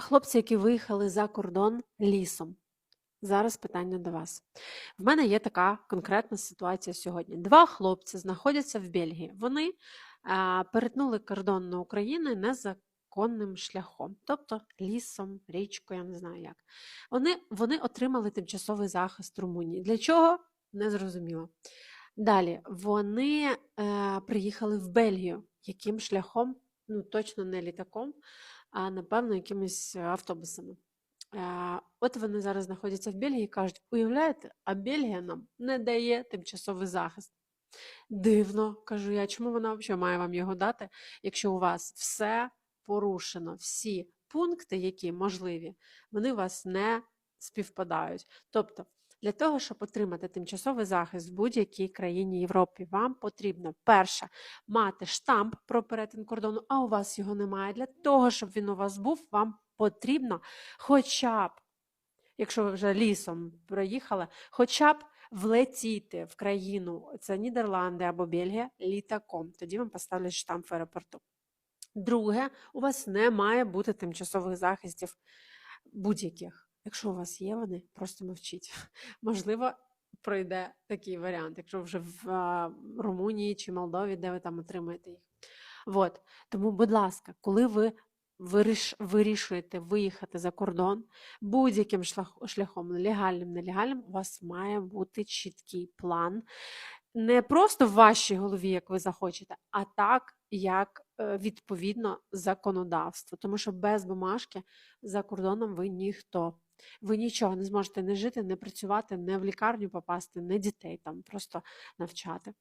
Хлопці, які виїхали за кордон лісом. Зараз питання до вас. В мене є така конкретна ситуація сьогодні. Два хлопці знаходяться в Бельгії. Вони а, перетнули кордон на Україну незаконним шляхом, тобто лісом, річкою, я не знаю як. Вони, вони отримали тимчасовий захист Румунії. Для чого? Не зрозуміло. Далі вони е, приїхали в Бельгію. Яким шляхом? Ну, точно не літаком, а напевно, якимись автобусами. От вони зараз знаходяться в Бельгії і кажуть: уявляєте, а Бельгія нам не дає тимчасовий захист. Дивно, кажу я, чому вона взагалі має вам його дати, якщо у вас все порушено, всі пункти, які можливі, вони у вас не співпадають. Тобто, для того, щоб отримати тимчасовий захист в будь-якій країні Європи, вам потрібно перше мати штамп про перетин кордону, а у вас його немає. Для того, щоб він у вас був, вам потрібно хоча б, якщо ви вже лісом проїхали, хоча б влетіти в країну, це Нідерланди або Бельгія, літаком. Тоді вам поставлять штамп в аеропорту. Друге, у вас не має бути тимчасових захистів будь-яких. Якщо у вас є вони, просто мовчіть. Можливо, пройде такий варіант, якщо вже в Румунії чи Молдові, де ви там отримаєте їх. От. Тому, будь ласка, коли ви виріш, вирішуєте виїхати за кордон будь-яким шлях- шляхом, легальним, нелегальним, у вас має бути чіткий план. Не просто в вашій голові, як ви захочете, а так, як е, відповідно законодавству. Тому що без бумажки за кордоном ви ніхто. Ви нічого не зможете не жити, не працювати, не в лікарню попасти, не дітей там просто навчати.